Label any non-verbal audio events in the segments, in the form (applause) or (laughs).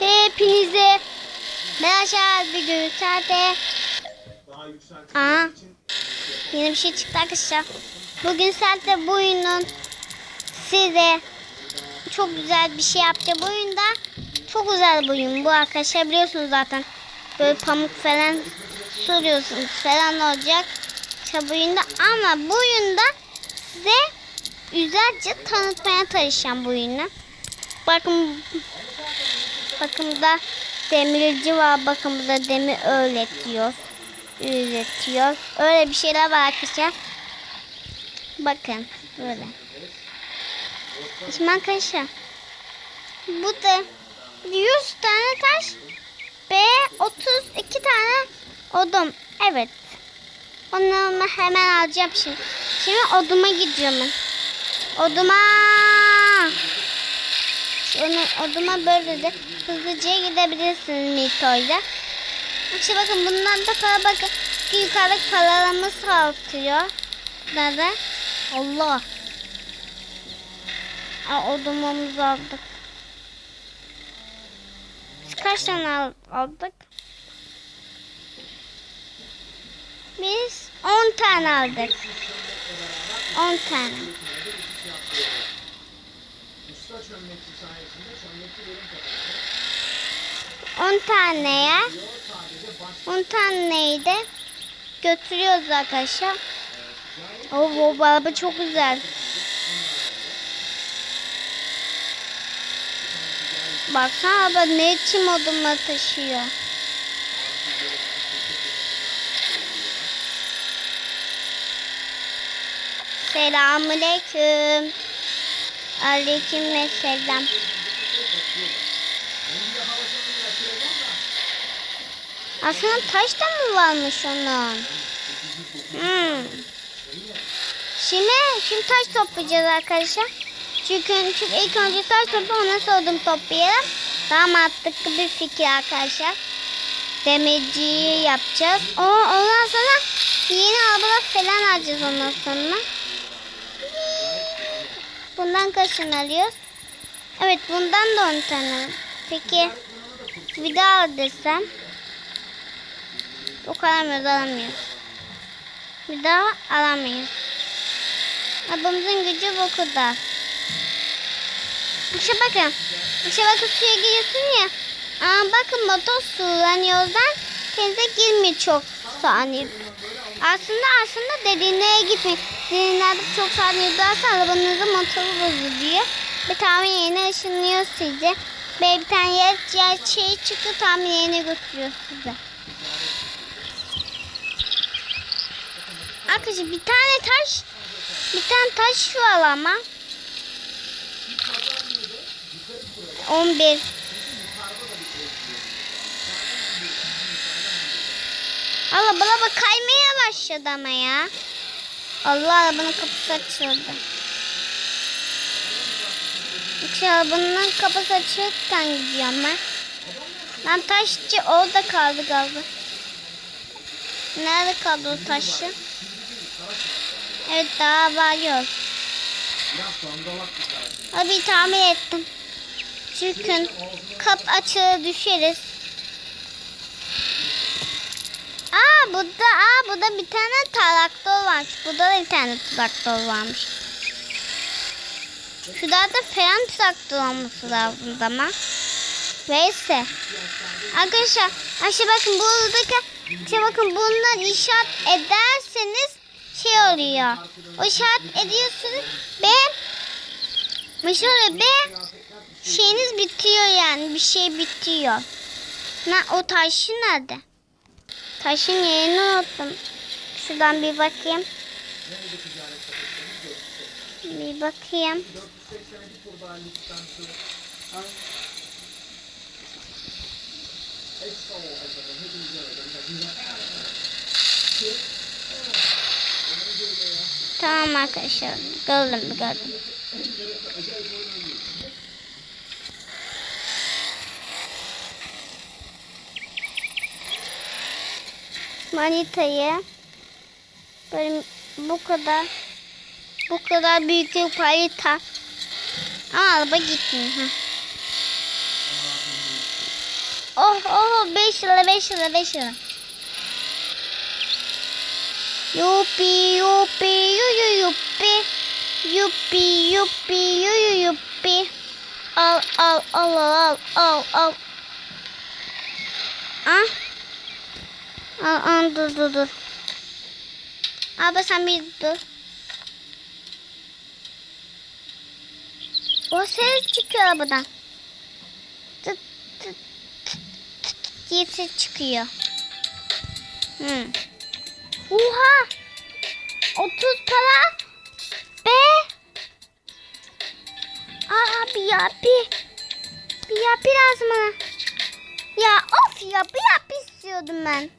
Hepinize merhaba bir gün saatte. Aa, yeni bir şey çıktı arkadaşlar. Bugün saatte bu oyunun size çok güzel bir şey yapacağım. Bu oyunda çok güzel bir oyun bu arkadaşlar biliyorsunuz zaten. Böyle pamuk falan soruyorsunuz falan olacak. İşte bu oyunda ama bu oyunda size güzelce tanıtmaya çalışacağım bu oyunu. Bakın bakın burada demirci var. Bakın burada demir öğretiyor. Öğretiyor. Öyle bir şeyler var arkadaşlar. Bakın böyle. Şimdi arkadaşlar bu da 100 tane taş ve 32 tane odum. Evet. Onu hemen alacağım şimdi. Şimdi oduma gidiyorum. Oduma. Onu oduma böyle de hızlıca gidebilirsiniz Mito'yla. İşte bakın bundan da para bakın. Yukarıdaki paralarımız artıyor. Nerede? Allah. Aa, odumumuzu aldık. Biz kaç tane al- aldık? Biz 10 tane aldık. 10 tane. On taneye 10 taneyi götürüyoruz arkadaşlar. O bu araba çok güzel. Baksana araba ne için modumla taşıyor. Selamünaleyküm. Aleyküm ve selam. Aslında taş da mı varmış onun? Hmm. Şimdi, şimdi taş toplayacağız arkadaşlar. Çünkü, ilk önce taş topla ondan sonra odun toplayalım. Daha mantıklı bir fikir arkadaşlar. Demirciyi yapacağız. O, ondan sonra yeni arabalar falan alacağız ondan sonra. Bundan kaç alıyoruz? Evet bundan da 10 tane. Peki bir daha al desem. O alamıyoruz alamıyoruz. Bir daha alamayız. Abamızın gücü bu kadar. İşte bakın. İşte bakın suya giriyorsun ya. Aa, bakın motor sulanıyordan denize girmiyor çok saniye. Aslında aslında derinliğe gitmek. Derinlerde çok saniye durarsa arabanızın motoru bozuluyor. Bir tane yeni ışınlıyor sizi. Ve bir tane yer, yer şey çıktı tam yerine götürüyor sizi. Arkadaşlar bir tane taş bir tane taş var ama 11 Allah bana bak kaymaya başladı ama ya. Allah arabanın kapısı açıldı. İşte arabanın kapısı açılırken gidiyorum ben. Lan taşçı orada kaldı galiba. Nerede kaldı o taşı? Evet daha var yok. Abi tamir ettim. Çünkü kap açığı düşeriz. Aa burada aa burada bir tane traktör varmış. Burada da bir tane traktör varmış. Şurada da falan traktör olması lazım ama. Neyse. Arkadaşlar, arkadaşlar bakın buradaki şey bakın bundan inşaat ederseniz şey oluyor. O inşaat ediyorsunuz ve mesela ve şeyiniz bitiyor yani bir şey bitiyor. Ne o taşı nerede? Taşın yerini unuttum. Şuradan bir bakayım. Bir bakayım. Tamam arkadaşlar. Gördüm gördüm. Manitayı böyle bu kadar bu kadar büyük bir harita ama araba gitmiyor. Ha. Oh oh 5 lira 5 lira 5 lira. Yuppi yuppi yu yu yuppi. Yuppi yuppi yu yu yuppi. Al al al al al al. Ah. Al al dur dur dur. Abi sen bir dur. O ses çıkıyor arabadan. Tıt tıt tıt tıt diye ses çıkıyor. Hmm. Oha! 30 para. Be. Aa bir yapi. Bir yapi lazım bana. Ya of ya bir yapi istiyordum ben.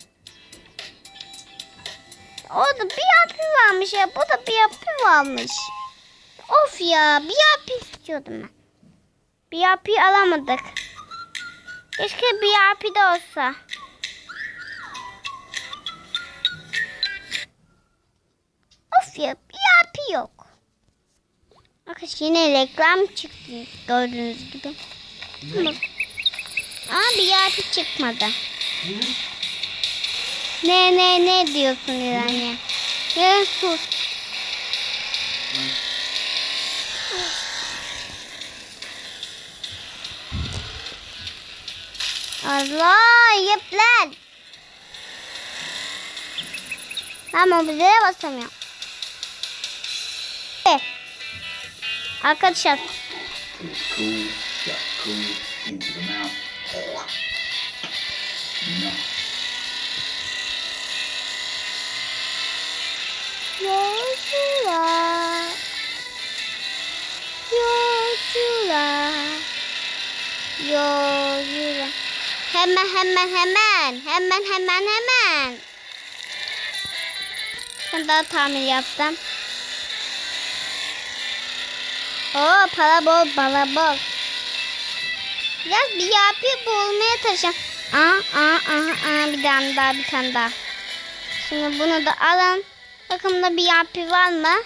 Orada bir yapi varmış ya. Bu da bir yapi varmış. Of ya bir yapi istiyordum ben. Bir yapi alamadık. Keşke bir yapi de olsa. Of ya bir yapi yok. Arkadaş yine reklam çıktı gördüğünüz gibi. Ama, bir yapi çıkmadı. Ne ne ne diyorsun yani? Ya sus. Allah yap lan. Tamam bize. Eh. Arkadaşlar cool, cool into the mouth. No. Yolcular Yolcular Yolcular Hemen hemen hemen. Hemen hemen hemen Ben daha tamir yaptım. Oo para bol para bol. Biraz bir yapı bulmaya çalışacağım Aa, aa, aa, aa, bir tane daha bir tane daha. Şimdi bunu da alın Bakın da bir yapı var mı?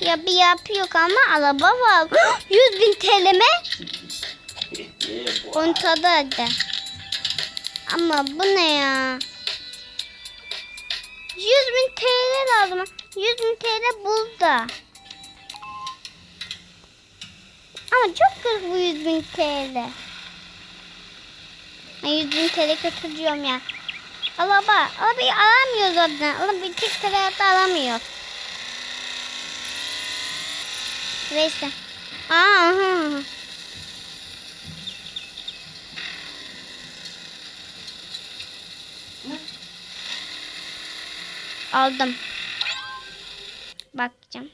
Ya bir yapı yok ama araba var. (gasps) 100 bin TL mi? Onu tadı hadi. Ama bu ne ya? 100 bin TL lazım. 100 bin TL burada. Ama çok kötü bu 100 bin TL. Ben 100 bin TL götürüyorum ya. Araba, arabayı alamıyoruz zaten. Arabayı tek seferde alamıyor. Neyse. Aa, aha. Aldım. Bakacağım.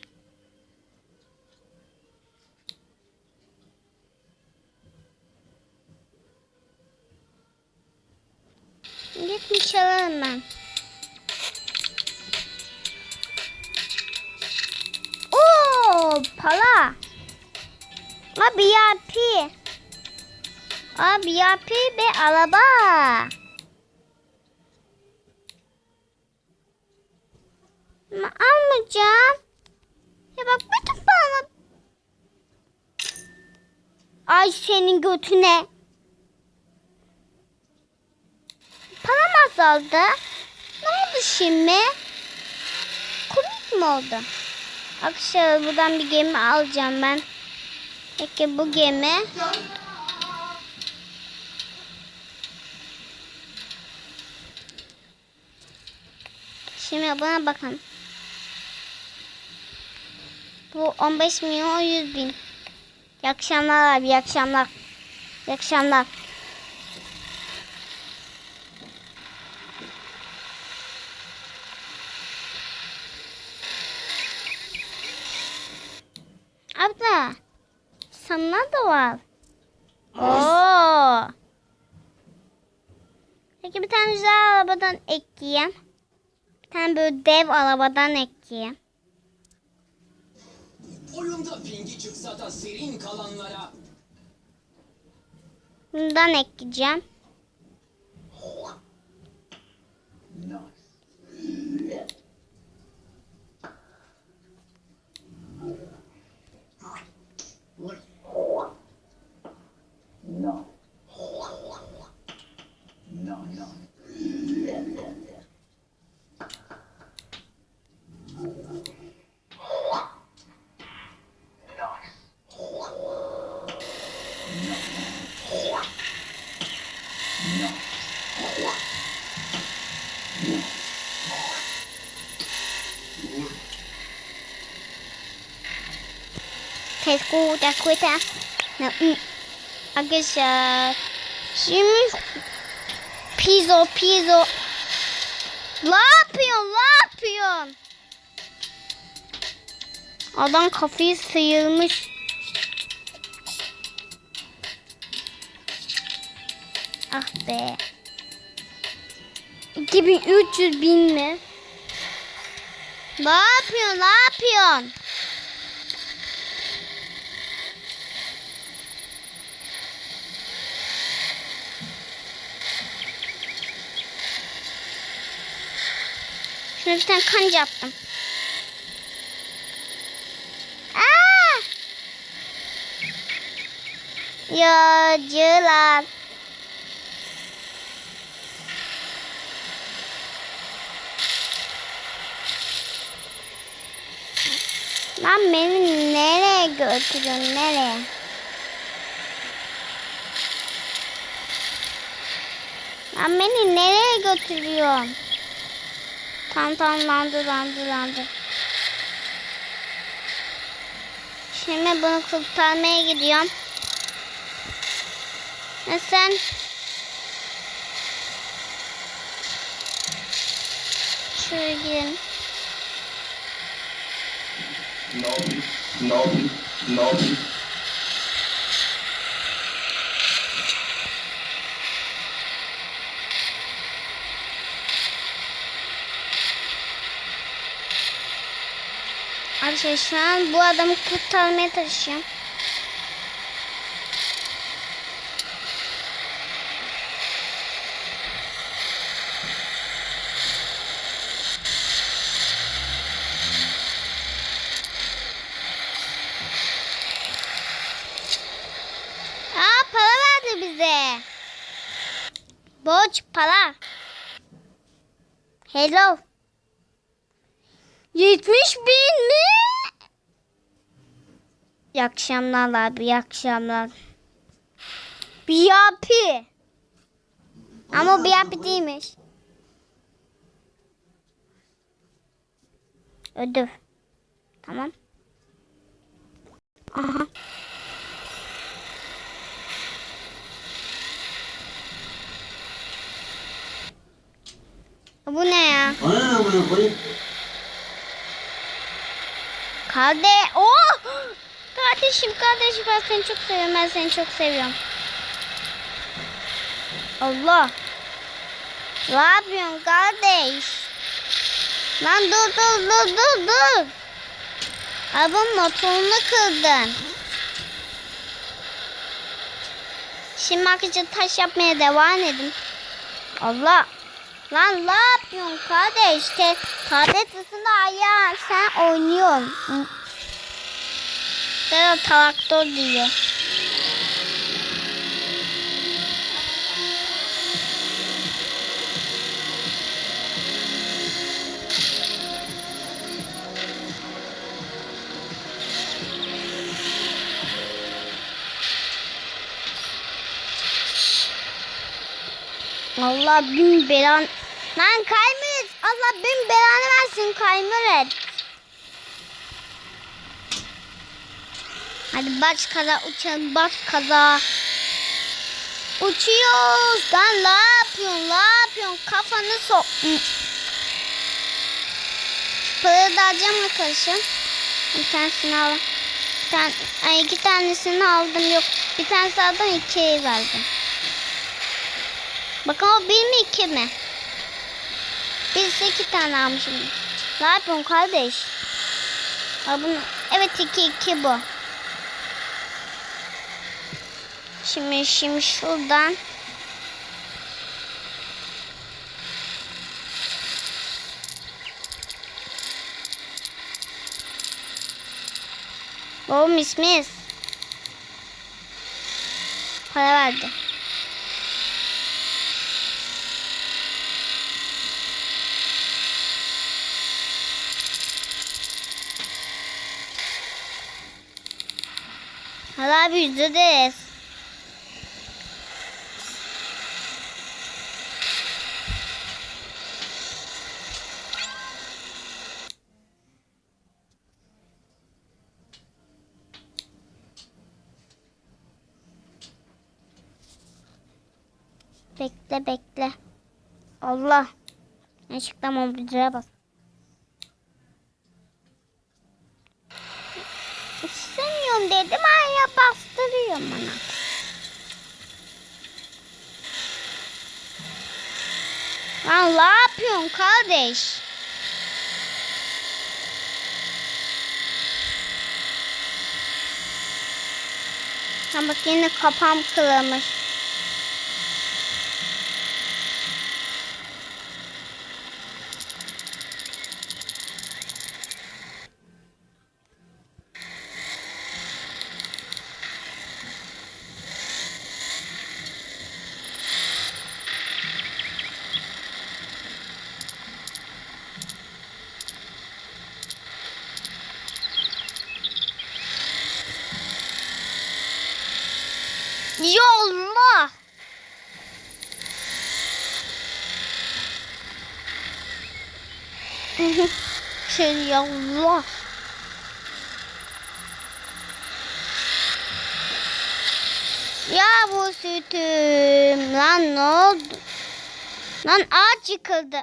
Gitmiş alalım ben. Oo, para. Abi yapi. Abi yapi be araba. Ama almayacağım. Ya bak bütün paramı. Ay senin götüne. Azaldı. Ne oldu şimdi? Komik mi oldu? Arkadaşlar buradan bir gemi alacağım ben. Peki bu gemi. Şimdi buna bakın. Bu 15 milyon 100 bin. İyi akşamlar abi, iyi akşamlar. İyi akşamlar. Abla, sana da var. Oo. Peki bir tane güzel arabadan ekleyeyim. Bir tane böyle dev arabadan ekleyeyim. Oyunda pingi çıksa da serin kalanlara Bundan ekleyeceğim. No. No, no. Let's go, that's quicker. No, mm. Arkadaşlar şimdi pizzo pizzo ne yapıyorsun ne yapıyorsun adam kafayı sıyırmış ah be 2300 bin mi? Ne yapıyorsun? Ne yapıyorsun? Şuna bir yaptım. Aa! Yolcular. Lan beni nereye götürüyorsun? Nereye? Lan beni nereye götürüyorsun? Tamam tamam landı. Şimdi bunu kurtarmaya gidiyorum. Ve sen şuraya gidelim. No, no, no. Arkadaşlar şu an bu adamı kurtarmaya çalışıyorum. Aa para verdi bize. Borç para. Hello. 70 bin mi? İyi akşamlar abi, iyi akşamlar. Biyapi. Ama biyapi değilmiş. Ödül. Tamam. Aha. Bu ne ya? Bana ne amına koyayım? Karde. Oh! Kardeşim kardeşim ben seni çok seviyorum. Ben seni çok seviyorum. Allah. Ne yapıyorsun kardeş? Lan dur dur dur dur dur. Arabanın motorunu kırdın. Şimdi arkadaşlar taş yapmaya devam edin. Allah. Lan ne yapıyorsun kardeş? Te tablet ısında ayağı sen oynuyorsun. Sen traktör diyor. Allah bin belan. Lan kaymır. Allah bin belanı versin kaymır Hadi baş kaza uçalım baş kaza. Uçuyoruz. Lan ne yapıyorsun? Ne yapıyorsun? Kafanı sok. Parayı da alacağım arkadaşım. Bir tanesini al. Bir ay iki tanesini aldım. Yok. Bir tanesi aldım ikiye verdim. Bakın o bir mi iki mi? Biz iki tane almışım. Ne yapıyorsun kardeş? Bunu, evet iki iki bu. Şimdi şimdi şuradan. O mis mis. Para verdi. Hala abi yüzde deriz. Bekle bekle. Allah. Işıkta mobilya bas. İstemiyorum dedim hala bastırıyor bana. Lan ne yapıyorsun kardeş? Ha bak yine kapağım kırılmış. (laughs) Şey yolla. Ya bu sütüm. Lan ne oldu? Lan ağaç yıkıldı.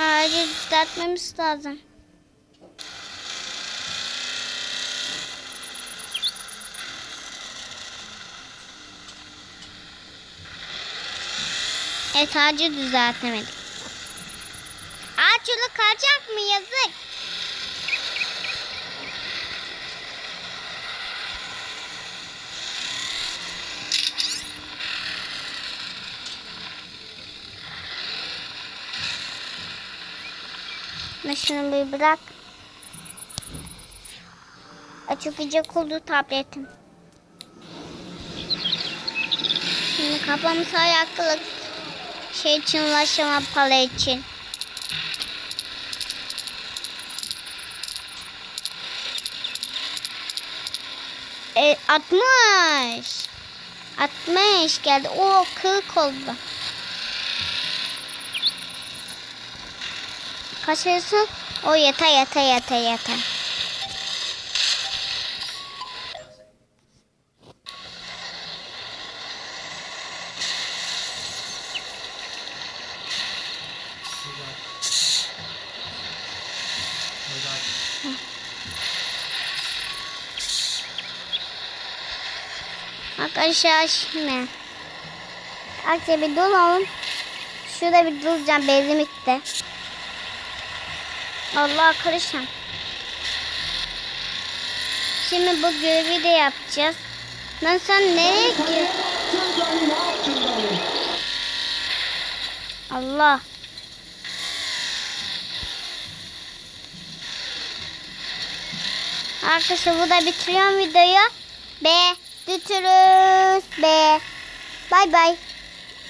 Ağacı düzeltmemiz lazım. Evet ağacı düzeltemedik. Ağaç yolu kalacak mı yazık? Şunu bir bırak. Açıklayacak oldu tabletim. Şimdi kafamı ayaklık şey için ulaşamam para için. E, 60. 60 geldi. O 40 oldu. Kaç? O yeter yeter yeter yeter. Arkadaşlar şimdi. Arkadaşlar bir duralım. Şurada bir duracağım. Bitti. Allah karışım. Şimdi bu görevi de yapacağız. Lan sen nereye gidiyorsun? Allah. Arkadaşlar burada bitiriyorum videoyu. Be, götürürüz. Be. Bay bay.